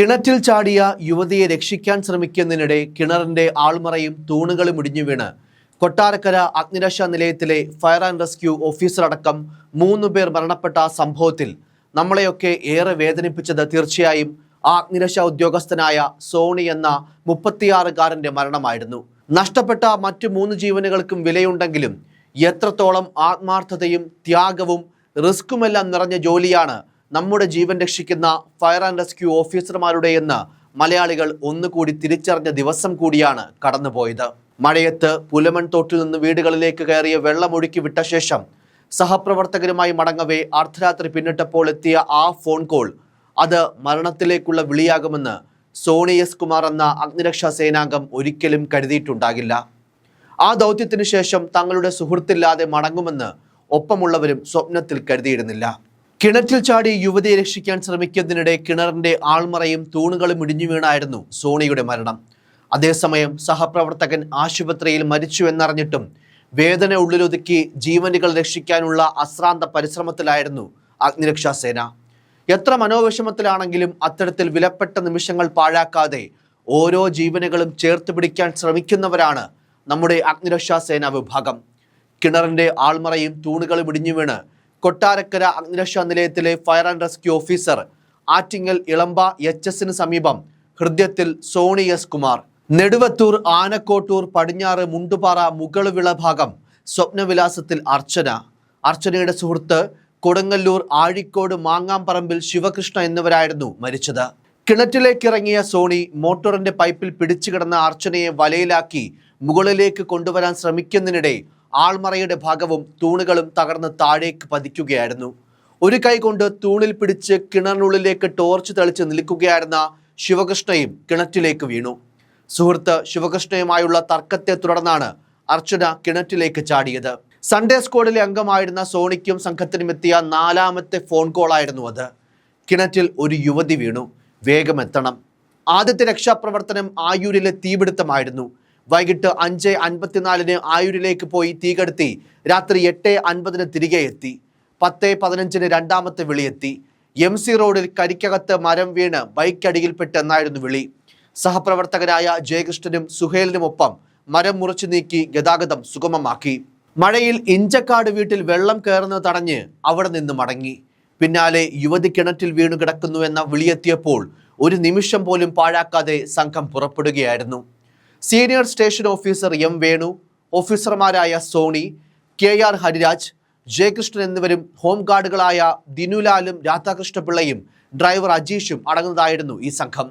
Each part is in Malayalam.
കിണറ്റിൽ ചാടിയ യുവതിയെ രക്ഷിക്കാൻ ശ്രമിക്കുന്നതിനിടെ കിണറിന്റെ ആൾമറയും തൂണുകളും ഇടിഞ്ഞു വീണ്. കൊട്ടാരക്കര അഗ്നിരക്ഷാ നിലയത്തിലെ ഫയർ ആൻഡ് റെസ്ക്യൂ ഓഫീസർ അടക്കം മൂന്ന് പേർ മരണപ്പെട്ട സംഭവത്തിൽ നമ്മളെയൊക്കെ ഏറെ വേദനിപ്പിച്ചത് തീർച്ചയായും ആ അഗ്നിരക്ഷാ ഉദ്യോഗസ്ഥനായ സോണി എന്ന മുപ്പത്തിയാറുകാരന്റെ മരണമായിരുന്നു. നഷ്ടപ്പെട്ട മറ്റു മൂന്ന് ജീവനുകൾക്കും വിലയുണ്ടെങ്കിലും എത്രത്തോളം ആത്മാർത്ഥതയും ത്യാഗവും റിസ്ക്കുമെല്ലാം നിറഞ്ഞ ജോലിയാണ് നമ്മുടെ ജീവൻ രക്ഷിക്കുന്ന ഫയർ ആൻഡ് റെസ്ക്യൂ ഓഫീസർമാരുടെയെന്ന് മലയാളികൾ ഒന്നുകൂടി തിരിച്ചറിഞ്ഞ ദിവസം കൂടിയാണ് കടന്നുപോയത്. മഴയത്ത് പുലമൺ തോട്ടിൽ നിന്ന് വീടുകളിലേക്ക് കയറിയ വെള്ളമൊഴുക്കി വിട്ട ശേഷം സഹപ്രവർത്തകരുമായി മടങ്ങവേ അർദ്ധരാത്രി പിന്നിട്ടപ്പോൾ എത്തിയ ആ ഫോൺ കോൾ അത് മരണത്തിലേക്കുള്ള വിളിയാകുമെന്ന് സോണി എസ് കുമാർ എന്ന അഗ്നിരക്ഷാ സേനാംഗം ഒരിക്കലും കരുതിയിട്ടുണ്ടാകില്ല. ആ ദൗത്യത്തിനു ശേഷം തങ്ങളുടെ സുഹൃത്തില്ലാതെ മടങ്ങുമെന്ന് ഒപ്പമുള്ളവരും സ്വപ്നത്തിൽ കരുതിയിരുന്നില്ല. കിണറ്റിൽ ചാടി യുവതിയെ രക്ഷിക്കാൻ ശ്രമിക്കുന്നതിനിടെ കിണറിന്റെ ആൾമറയും തൂണുകളും ഇടിഞ്ഞു വീണായിരുന്നു സോണിയുടെ മരണം. അതേസമയം സഹപ്രവർത്തകൻ ആശുപത്രിയിൽ മരിച്ചു എന്നറിഞ്ഞിട്ടും വേദന ഉള്ളിലൊതുക്കി ജീവനുകൾ രക്ഷിക്കാനുള്ള അശ്രാന്ത പരിശ്രമത്തിലായിരുന്നു അഗ്നിരക്ഷാ സേന. എത്ര മനോവിഷമത്തിലാണെങ്കിലും അത്തരത്തിൽ വിലപ്പെട്ട നിമിഷങ്ങൾ പാഴാക്കാതെ ഓരോ ജീവനുകളും ചേർത്ത് പിടിക്കാൻ ശ്രമിക്കുന്നവരാണ് നമ്മുടെ അഗ്നിരക്ഷാ സേന വിഭാഗം. കിണറിന്റെ ആൾമറയും തൂണുകളും ഇടിഞ്ഞു വീണ് കൊട്ടാരക്കര അഗ്നിരക്ഷാ നിലയത്തിലെ fire and rescue officer Attingal Elamba H എസിന് സമീപം ഹൃദയത്തിൽ സോണി എസ് കുമാർ. നെടുവത്തൂർ ആനക്കോട്ടൂർ പടിഞ്ഞാറ് മുണ്ടുപാറ മുകളുവിള ഭാഗം സ്വപ്നവിലാസത്തിൽ അർച്ചന. അർച്ചനയുടെ സുഹൃത്ത് കൊടുങ്ങല്ലൂർ ആഴിക്കോട് മാങ്ങാമ്പറമ്പിൽ ശിവകൃഷ്ണ എന്നിവരായിരുന്നു മരിച്ചത്. കിണറ്റിലേക്കിറങ്ങിയ സോണി മോട്ടോറിന്റെ പൈപ്പിൽ പിടിച്ചു കിടന്ന അർച്ചനയെ വലയിലാക്കി മുകളിലേക്ക് കൊണ്ടുവരാൻ ശ്രമിക്കുന്നതിനിടെ ആൾമറയുടെ ഭാഗവും തൂണുകളും തകർന്ന് താഴേക്ക് പതിക്കുകയായിരുന്നു. ഒരു കൈ കൊണ്ട് തൂണിൽ പിടിച്ച് കിണറിനുള്ളിലേക്ക് ടോർച്ച് തെളിച്ച് നിൽക്കുകയായിരുന്ന ശിവകൃഷ്ണയും കിണറ്റിലേക്ക് വീണു. സുഹൃത്ത് ശിവകൃഷ്ണയുമായുള്ള തർക്കത്തെ തുടർന്നാണ് അർച്ചന കിണറ്റിലേക്ക് ചാടിയത്. സൺഡേ സ്ക്വാഡിലെ അംഗമായിരുന്ന സോണിക്കും സംഘത്തിനും എത്തിയ നാലാമത്തെ ഫോൺ കോളായിരുന്നു അത്. കിണറ്റിൽ ഒരു യുവതി വീണു. വേഗമെത്തണം ആദ്യത്തെ രക്ഷാപ്രവർത്തനം ആയൂരിലെ തീപിടുത്തമായിരുന്നു. വൈകിട്ട് അഞ്ച് അൻപത്തിനാലിന് ആയൂരിലേക്ക് പോയി തീകെടുത്തി രാത്രി എട്ട് അൻപതിന് തിരികെ എത്തി. പത്ത് പതിനഞ്ചിന് രണ്ടാമത്തെ വിളിയെത്തി. എം സി റോഡിൽ കരിക്കകത്ത് മരം വീണ് ബൈക്ക് അടിയിൽപ്പെട്ട് എന്നായിരുന്നു വിളി. സഹപ്രവർത്തകരായ ജയകൃഷ്ണനും സുഹേലിനുമൊപ്പം മരം മുറിച്ചു നീക്കി ഗതാഗതം സുഗമമാക്കി. മഴയിൽ ഇഞ്ചക്കാട് വീട്ടിൽ വെള്ളം കയറുന്നത് തടഞ്ഞ് അവിടെ നിന്ന് മടങ്ങി. പിന്നാലെ യുവതി കിണറ്റിൽ വീണു കിടക്കുന്നു വിളിയെത്തിയപ്പോൾ ഒരു നിമിഷം പോലും പാഴാക്കാതെ സംഘം പുറപ്പെടുകയായിരുന്നു. Senior station officer M Venu ഓഫീസർമാരായ സോണി കെ ആർ ഹരിരാജ് ജയകൃഷ്ണൻ എന്നിവരും ഹോം ഗാർഡുകളായ ദിനുലാലും രാധാകൃഷ്ണപിള്ളയും ഡ്രൈവർ അജീഷും അടങ്ങുന്നതായിരുന്നു ഈ സംഘം.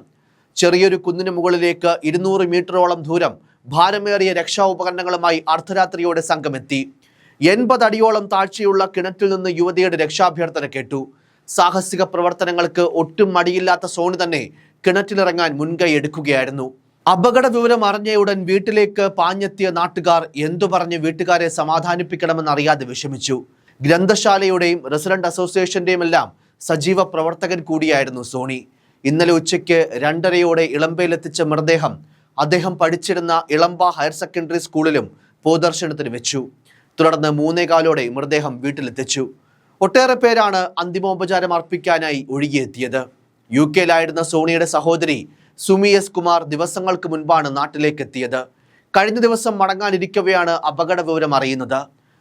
ചെറിയൊരു കുന്നിന് മുകളിലേക്ക് ഇരുന്നൂറ് മീറ്ററോളം ദൂരം ഭാരമേറിയ രക്ഷാ ഉപകരണങ്ങളുമായി അർദ്ധരാത്രിയോടെ സംഘം എത്തി എൺപത് അടിയോളം താഴ്ചയുള്ള കിണറ്റിൽ നിന്ന് യുവതിയുടെ രക്ഷാഭ്യർത്ഥന കേട്ടു. സാഹസിക പ്രവർത്തനങ്ങൾക്ക് ഒട്ടും മടിയില്ലാത്ത സോണി തന്നെ കിണറ്റിലിറങ്ങാൻ മുൻകൈ എടുക്കുകയായിരുന്നു. അപകട വിവരം അറിഞ്ഞ ഉടൻ വീട്ടിലേക്ക് പാഞ്ഞെത്തിയ നാട്ടുകാർ എന്തു പറഞ്ഞ് വീട്ടുകാരെ സമാധാനിപ്പിക്കണമെന്ന് അറിയാതെ വിഷമിച്ചു. ഗ്രന്ഥശാലയുടെയും റെസിഡന്റ് അസോസിയേഷന്റെയും എല്ലാം സജീവ പ്രവർത്തകൻ കൂടിയായിരുന്നു സോണി. ഇന്നലെ ഉച്ചയ്ക്ക് രണ്ടരയോടെ ഇളമ്പയിലെത്തിച്ച മൃതദേഹം അദ്ദേഹം പഠിച്ചിരുന്ന ഇളമ്പ ഹയർ സെക്കൻഡറി സ്കൂളിലും പൊതുദർശനത്തിന് വെച്ചു. തുടർന്ന് മൂന്നേകാലോടെ മൃതദേഹം വീട്ടിലെത്തിച്ചു. ഒട്ടേറെ പേരാണ് അന്തിമോപചാരം അർപ്പിക്കാനായി ഒഴുകിയെത്തിയത്. യു കെയിലായിരുന്ന സോണിയുടെ സഹോദരി സുമി എസ് കുമാർ ദിവസങ്ങൾക്ക് മുൻപാണ് നാട്ടിലേക്ക് എത്തിയത് കഴിഞ്ഞ ദിവസം മടങ്ങാനിരിക്കവെയാണ് അപകട വിവരം അറിയുന്നത്.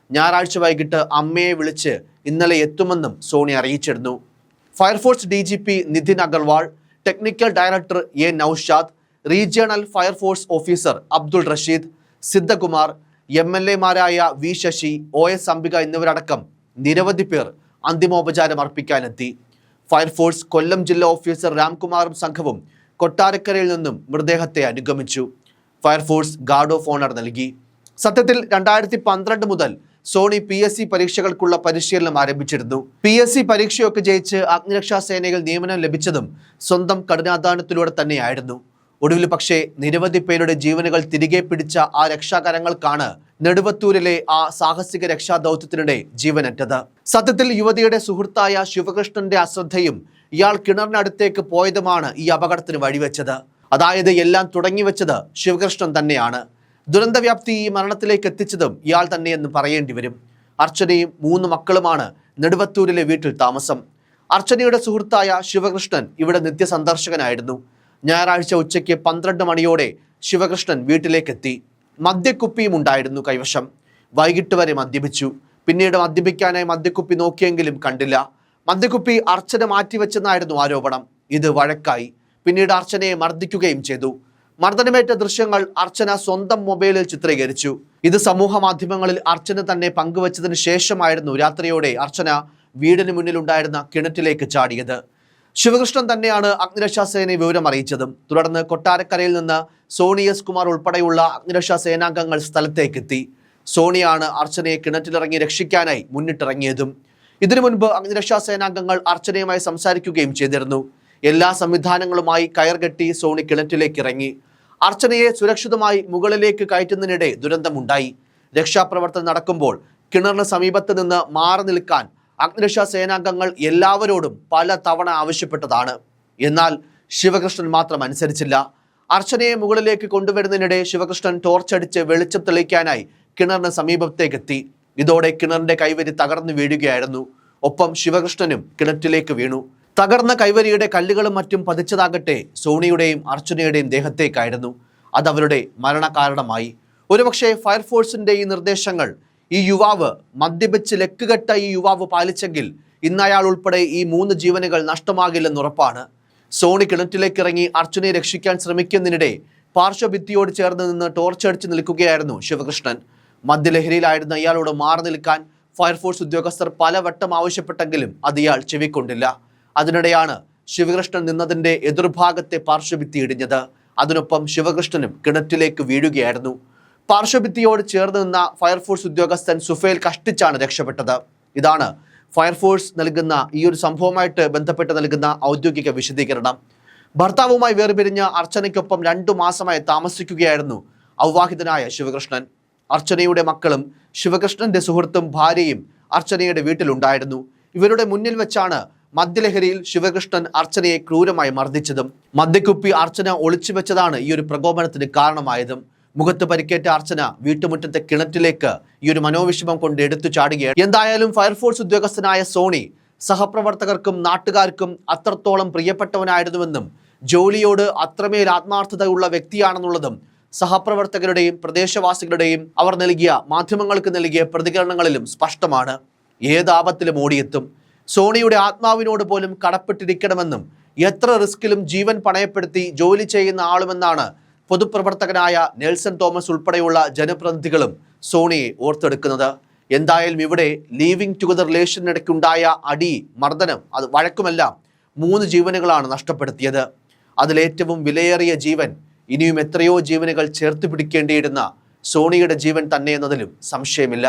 ഞായറാഴ്ച വൈകിട്ട് അമ്മയെ വിളിച്ച് ഇന്നലെ എത്തുമെന്നും സോണി അറിയിച്ചിരുന്നു. Fire force D G P Nitin Agarwal technical director A Naushad regional fire force officer Abdul Rasheed Siddhakumar M L എമാരായ V Sasi O S Ambika എന്നിവരടക്കം നിരവധി പേർ അന്തിമോപചാരം അർപ്പിക്കാനെത്തി. ഫയർഫോഴ്സ് കൊല്ലം ജില്ലാ ഓഫീസർ രാംകുമാറും സംഘവും കൊട്ടാരക്കരയിൽ നിന്നും മൃതദേഹത്തെ അനുഗമിച്ചു. ഫയർഫോഴ്സ് ഗാർഡ് ഓഫ് ഓണർ നൽകി. സത്യത്തിൽ രണ്ടായിരത്തി പന്ത്രണ്ട് മുതൽ സോണി പി എസ് സി പരീക്ഷകൾക്കുള്ള പരിശീലനം ആരംഭിച്ചിരുന്നു. പി എസ് സി പരീക്ഷയൊക്കെ ജയിച്ച് അഗ്നിരക്ഷാ സേനയിൽ നിയമനം ലഭിച്ചതും സ്വന്തം കഠിനാധ്വാനത്തിലൂടെ തന്നെയായിരുന്നു. ഒടുവിൽ പക്ഷേ നിരവധി പേരുടെ ജീവനുകൾ തിരികെ പിടിച്ച ആ രക്ഷാകരങ്ങൾക്കാണ് നെടുവത്തൂരിലെ ആ സാഹസിക രക്ഷാദൗത്യത്തിനിടെ ജീവനറ്റത്. സത്യത്തിൽ യുവതിയുടെ സുഹൃത്തായ ശിവകൃഷ്ണന്റെ അശ്രദ്ധയും ഇയാൾ കിണറിനടുത്തേക്ക് പോയതുമാണ് ഈ അപകടത്തിന് വഴിവെച്ചത്. അതായത് എല്ലാം തുടങ്ങിവെച്ചത് ശിവകൃഷ്ണൻ തന്നെയാണ്. ദുരന്തവ്യാപ്തി ഈ മരണത്തിലേക്ക് എത്തിച്ചതും ഇയാൾ തന്നെയെന്ന് പറയേണ്ടി വരും. അർച്ചനയും മൂന്ന് മക്കളുമാണ് നെടുവത്തൂരിലെ വീട്ടിൽ താമസം. അർച്ചനയുടെ സുഹൃത്തായ ശിവകൃഷ്ണൻ ഇവിടെ നിത്യസന്ദർശകനായിരുന്നു. ഞായറാഴ്ച ഉച്ചയ്ക്ക് പന്ത്രണ്ട് മണിയോടെ ശിവകൃഷ്ണൻ വീട്ടിലേക്കെത്തി. മദ്യക്കുപ്പിയും ഉണ്ടായിരുന്നു കൈവശം. വൈകിട്ട് വരെ മദ്യപിച്ചു. പിന്നീട് മദ്യപിക്കാനായി മദ്യക്കുപ്പി നോക്കിയെങ്കിലും കണ്ടില്ല. മദ്യക്കുപ്പി അർച്ചന മാറ്റിവെച്ചെന്നായിരുന്നു ആരോപണം. ഇത് വഴക്കായി. പിന്നീട് അർച്ചനയെ മർദ്ദിക്കുകയും ചെയ്തു. മർദ്ദനമേറ്റ ദൃശ്യങ്ങൾ അർച്ചന സ്വന്തം മൊബൈലിൽ ചിത്രീകരിച്ചു. ഇത് സമൂഹ മാധ്യമങ്ങളിൽ അർച്ചന തന്നെ പങ്കുവച്ചതിന് ശേഷമായിരുന്നു രാത്രിയോടെ അർച്ചന വീടിന് മുന്നിലുണ്ടായിരുന്ന കിണറ്റിലേക്ക് ചാടിയത്. ശിവകൃഷ്ണൻ തന്നെയാണ് അഗ്നിരക്ഷാ സേനയെ വിവരം അറിയിച്ചതും. തുടർന്ന് കൊട്ടാരക്കരയിൽ നിന്ന് സോണി എസ് കുമാർ ഉൾപ്പെടെയുള്ള അഗ്നിരക്ഷാ സേനാംഗങ്ങൾ സ്ഥലത്തേക്കെത്തി. സോണിയാണ് അർച്ചനയെ കിണറ്റിലിറങ്ങി രക്ഷിക്കാനായി മുന്നിട്ടിറങ്ങിയതും. ഇതിനു മുൻപ് അഗ്നിരക്ഷാ സേനാംഗങ്ങൾ അർച്ചനയുമായി സംസാരിക്കുകയും ചെയ്തിരുന്നു. എല്ലാ സംവിധാനങ്ങളുമായി കയർകെട്ടി സോണി കിണറ്റിലേക്ക് ഇറങ്ങി. അർച്ചനയെ സുരക്ഷിതമായി മുകളിലേക്ക് കയറ്റുന്നതിനിടെ ദുരന്തമുണ്ടായി. രക്ഷാപ്രവർത്തനം നടക്കുമ്പോൾ കിണറിന് സമീപത്ത് നിന്ന് മാറി നിൽക്കാൻ അഗ്നിരക്ഷാ സേനാംഗങ്ങൾ എല്ലാവരോടും പല തവണ ആവശ്യപ്പെട്ടതാണ്. എന്നാൽ ശിവകൃഷ്ണൻ മാത്രം അനുസരിച്ചില്ല. അർച്ചനയെ മുകളിലേക്ക് കൊണ്ടുവരുന്നതിനിടെ ശിവകൃഷ്ണൻ ടോർച്ചടിച്ച് വെളിച്ചം തെളിയിക്കാനായി കിണറിന് സമീപത്തേക്കെത്തി. ഇതോടെ കിണറിന്റെ കൈവരി തകർന്നു വീഴുകയായിരുന്നു. ഒപ്പം ശിവകൃഷ്ണനും കിണറ്റിലേക്ക് വീണു. തകർന്ന കൈവരിയുടെ കല്ലുകളും മറ്റും പതിച്ചതാകട്ടെ സോണിയുടെയും അർച്ചനയുടെയും ദേഹത്തേക്കായിരുന്നു. അതവരുടെ മരണകാരണമായി. ഒരുപക്ഷെ ഫയർഫോഴ്സിന്റെ ഈ നിർദ്ദേശങ്ങൾ ഈ യുവാവ് മദ്യപിച്ച് ലക്കുകെട്ട ഈ യുവാവ് പാലിച്ചെങ്കിൽ ഇന്ന് അയാൾ ഉൾപ്പെടെ ഈ മൂന്ന് ജീവനുകൾ നഷ്ടമാകില്ലെന്ന് ഉറപ്പാണ്. സോണി കിണറ്റിലേക്ക് ഇറങ്ങി അർച്ചനയെ രക്ഷിക്കാൻ ശ്രമിക്കുന്നതിനിടെ പാർശ്വഭിത്തിയോട് ചേർന്ന് നിന്ന് ടോർച്ചടിച്ച് നിൽക്കുകയായിരുന്നു ശിവകൃഷ്ണൻ. മദ്യലഹരിയിലായിരുന്ന ഇയാളോട് മാറി നിൽക്കാൻ ഫയർഫോഴ്സ് ഉദ്യോഗസ്ഥർ പലവട്ടം ആവശ്യപ്പെട്ടെങ്കിലും അത് ഇയാൾ ചെവിക്കൊണ്ടില്ല. അതിനിടെയാണ് ശിവകൃഷ്ണൻ നിന്നതിന്റെ എതിർഭാഗത്തെ പാർശ്വഭിത്തി ഇടിഞ്ഞത്. അതിനൊപ്പം ശിവകൃഷ്ണനും കിണറ്റിലേക്ക് വീഴുകയായിരുന്നു. പാർശ്വഭിത്തിയോട് ചേർന്ന് നിന്ന ഫയർഫോഴ്സ് ഉദ്യോഗസ്ഥൻ സുഫേൽ കഷ്ടിച്ചാണ് രക്ഷപ്പെട്ടത്. ഇതാണ് ഫയർഫോഴ്സ് നൽകുന്ന ഈ ഒരു സംഭവമായിട്ട് ബന്ധപ്പെട്ട് നൽകുന്ന ഔദ്യോഗിക വിശദീകരണം. ഭർത്താവുമായി വേർപിരിഞ്ഞ അർച്ചനയ്ക്കൊപ്പം രണ്ടു മാസമായി താമസിക്കുകയായിരുന്നു അവിവാഹിതനായ ശിവകൃഷ്ണൻ. അർച്ചനയുടെ മക്കളും ശിവകൃഷ്ണന്റെ സുഹൃത്തും ഭാര്യയും അർച്ചനയുടെ വീട്ടിലുണ്ടായിരുന്നു. ഇവരുടെ മുന്നിൽ വെച്ചാണ് മദ്യലഹരിയിൽ ശിവകൃഷ്ണൻ അർച്ചനയെ ക്രൂരമായി മർദ്ദിച്ചതും. മദ്യക്കുപ്പി അർച്ചന ഒളിച്ചു വെച്ചതാണ് ഈ ഒരു പ്രകോപനത്തിന് കാരണമായതും. മുഖത്ത് പരിക്കേറ്റ അർച്ചന വീട്ടുമുറ്റത്തെ കിണറ്റിലേക്ക് ഈ ഒരു മനോവിഷമം കൊണ്ട് എടുത്തു ചാടുകയാണ്. എന്തായാലും ഫയർഫോഴ്സ് ഉദ്യോഗസ്ഥനായ സോണി സഹപ്രവർത്തകർക്കും നാട്ടുകാർക്കും അത്രത്തോളം പ്രിയപ്പെട്ടവനായിരുന്നുവെന്നും ജോലിയോട് അത്രമേൽ ആത്മാർത്ഥതയുള്ള വ്യക്തിയാണെന്നുള്ളതും സഹപ്രവർത്തകരുടെയും പ്രദേശവാസികളുടെയും അവർ നൽകിയ മാധ്യമങ്ങൾക്ക് നൽകിയ പ്രതികരണങ്ങളിലും സ്പഷ്ടമാണ്. ഏതാപത്തിലും ഓടിയെത്തും. സോണിയുടെ ആത്മാവിനോട് പോലും കടപ്പെട്ടിരിക്കണമെന്നും എത്ര റിസ്കിലും ജീവൻ പണയപ്പെടുത്തി ജോലി ചെയ്യുന്ന ആളുമെന്നാണ് പൊതുപ്രവർത്തകനായ നെൽസൺ തോമസ് ഉൾപ്പെടെയുള്ള ജനപ്രതിനിധികളും സോണിയെ ഓർത്തെടുക്കുന്നത്. എന്തായാലും ഇവിടെ ലീവിംഗ് ടുഗദർ റിലേഷനിടയ്ക്കുണ്ടായ അടി മർദ്ദനം അത് വഴക്കുമെല്ലാം മൂന്ന് ജീവനുകളാണ് നഷ്ടപ്പെടുത്തിയത്. അതിലേറ്റവും വിലയേറിയ ജീവൻ ഇനിയും എത്രയോ ജീവനുകൾ ചേർത്ത് പിടിക്കേണ്ടിയിരുന്ന സോണിയുടെ ജീവൻ തന്നെ എന്നതിലും സംശയമില്ല.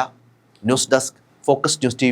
News desk focus news T